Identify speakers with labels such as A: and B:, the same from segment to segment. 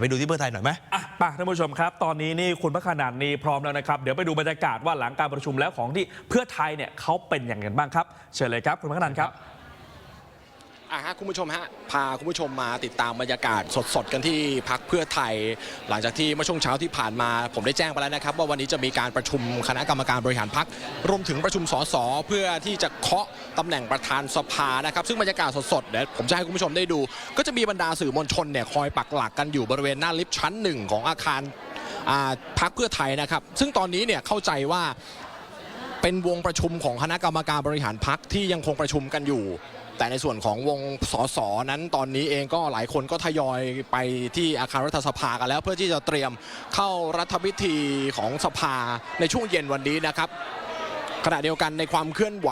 A: ไปดูที่เพื่อไทยหน่อยไหม
B: อะไป่ะท่านผู้ชมครับ ตอนนี้นี่คุณพระขนานนี่พร้อมแล้วนะครับ เดี๋ยวไปดูบรรยากาศว่าหลังการประชุมแล้วของที่เพื่อไทยเนี่ยเขาเป็นอย่างไรบ้างครับ เชิญเลยครับคุณพระขนานครับ
C: อะฮะคุณผู้ชมฮะพาคุณผู้ชมมาติดตามบรรยากาศสดๆกันที่พักเพื่อไทย หลังจากที่เมื่อช่วงเช้าที่ผ่านมา ผมได้แจ้งไปแล้วนะครับ ว่าวันนี้จะมีการประชุมคณะกรรมการบริหารพักรวมถึงประชุมสสเพื่อที่จะเคาะตำแหน่งประธานสภานะครับ ซึ่งบรรยากาศสดๆเดี๋ยวผมจะให้คุณผู้ชมได้ดู ก็จะมีบรรดาสื่อมวลชนเนี่ยคอยปักหลักกันอยู่บริเวณหน้าลิฟต์ชั้นหนึ่งของอาคารพักเพื่อไทยนะครับ ซึ่งตอนนี้เนี่ยเข้าใจว่า เป็นวงประชุมของคณะกรรมการบริหารพักที่ยังคงประชุมกันอยู่ แต่ในส่วนของวงสสนั้นตอนนี้เองก็หลายคนก็ทยอยไปที่อาคารรัฐสภากันแล้ว เพื่อที่จะเตรียมเข้ารัฐพิธีของสภาในช่วงเย็นวันนี้นะครับ ขณะเดียวกันในความเคลื่อนไหว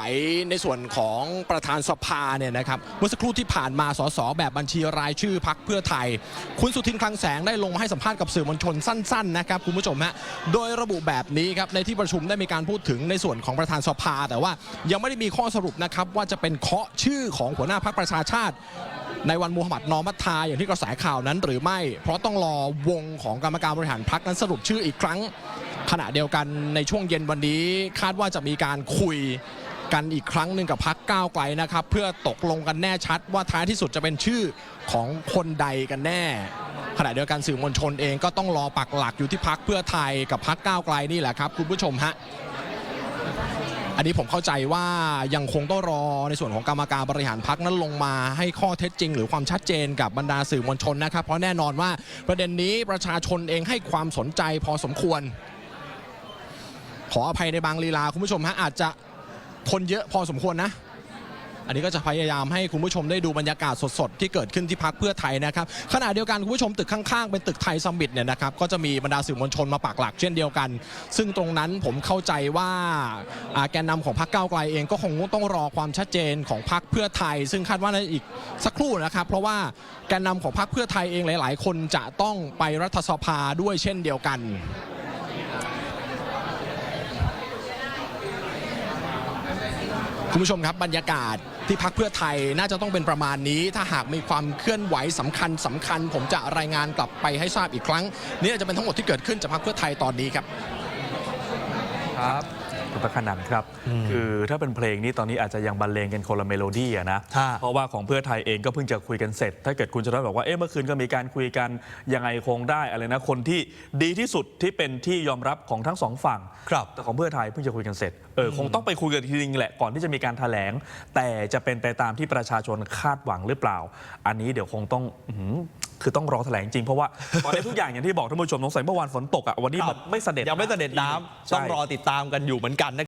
C: ในส่วนของประธานสภาเนี่ยนะครับเมื่อสักครู่ที่ผ่านมาสสแบบบัญชีรายชื่อพักเพื่อไทย คุณสุทินคลังแสงได้ลงมาให้สัมภาษณ์กับสื่อมวลชนสั้นๆนะครับคุณผู้ชมฮะโดยระบุแบบนี้ครับในที่ประชุมได้มีการพูดถึงในส่วนของประธานสภา แต่ว่ายังไม่ได้มีข้อสรุปนะครับว่าจะเป็นเคาะชื่อของหัวหน้าพักประชาชาติในวันมูฮัมหมัดนอมัตทาอย่างที่กระแสข่าวนั้นหรือไม่ เพราะต้องรอวงของกรรมการบริหารพักนั้นสรุปชื่ออีกครั้ง ขณะเดียวกันในช่วงเย็นวันนี้คาดว่าจะมีการคุยกันอีกครั้งหนึ่งกับพักก้าวไกลนะครับ เพื่อตกลงกันแน่ชัดว่าท้ายที่สุดจะเป็นชื่อของคนใดกันแน่ ขณะเดียวกันสื่อมวลชนเองก็ต้องรอปักหลักอยู่ที่พักเพื่อไทยกับพักก้าวไกลนี่แหละครับ คุณผู้ชมฮะอันนี้ผมเข้าใจว่ายังคงต้องรอในส่วนของกรรมการบริหารพักนั้นลงมาให้ข้อเท็จจริง หรือความชัดเจนกับบรรดาสื่อมวลชนนะครับ เพราะแน่นอนว่าประเด็นนี้ประชาชนเองให้ความสนใจพอสมควร ขออภัยในบางลีลาคุณผู้ชมฮะอาจจะคนเยอะพอสมควรนะ อันนี้ก็จะพยายามให้คุณผู้ชมได้ดูบรรยากาศสดๆ ที่เกิดขึ้นที่พักเพื่อไทยนะครับขณะเดียวกันคุณผู้ชมตึกข้างๆ เป็นตึกไทยซัมมิตเนี่ยนะครับก็จะมีบรรดาสื่อมวลชนมาปักหลักเช่นเดียวกัน ซึ่งตรงนั้นผมเข้าใจว่าแกนนำของพรรคก้าวไกลเองก็คงต้องรอความชัดเจนของพรรคเพื่อไทย ซึ่งคาดว่าในอีกสักครู่นะครับเพราะว่าแกนนำของพรรคเพื่อไทยเองหลาย ๆ คนจะต้องไปรัฐสภาด้วยเช่นเดียวกัน คุณผู้ชมครับบรรยากาศที่พักเพื่อไทยน่าจะต้องเป็นประมาณนี้ ถ้าหากมีความเคลื่อนไหวสำคัญสำคัญ ผมจะรายงานกลับไปให้ทราบอีกครั้ง นี่จะเป็นทั้งหมดที่เกิดขึ้นจากพักเพื่อไทยตอนนี้ครับ
B: ครับ คุณพระขนันครับ
A: อืม
B: คือถ้าเป็นเพลงนี้ตอนนี้อาจจะยังบรรเลงกันคนละเมโลดี้อะนะ
A: ค่ะ
B: เพราะว่าของเพื่อไทยเองก็เพิ่งจะคุยกันเสร็จ ถ้าเกิดคุณชนบอกว่า เอ๊ะเมื่อคืนก็มีการคุยกัน ยังไงคงได้อะไรนะ คนที่ดีที่สุดที่เป็นที่ยอมรับของทั้งสองฝั่ง
A: ครับ
B: แต่ของเพื่อไทยเพิ่งจะคุยกันเสร็จ เออคงต้องไปคุยกันทีนึงแหละก่อนที่จะมีการแถลง แต่จะเป็นไปตามที่ประชาชนคาดหวังหรือเปล่า อันนี้เดี๋ยวคงต้องอื้อหือ คือต้องรอแถลงจริงเพราะว่า ตอนนี้ทุกอย่างอย่างที่บอกท่านผู้ชมสงสัยเมื่อวานฝนตกอะวันนี้มันไม่เสด็จ
A: ยังไม่เสด็จน้ำ
B: ใช่
A: ต้องรอติดตามกันอยู่เหมือนกันนะ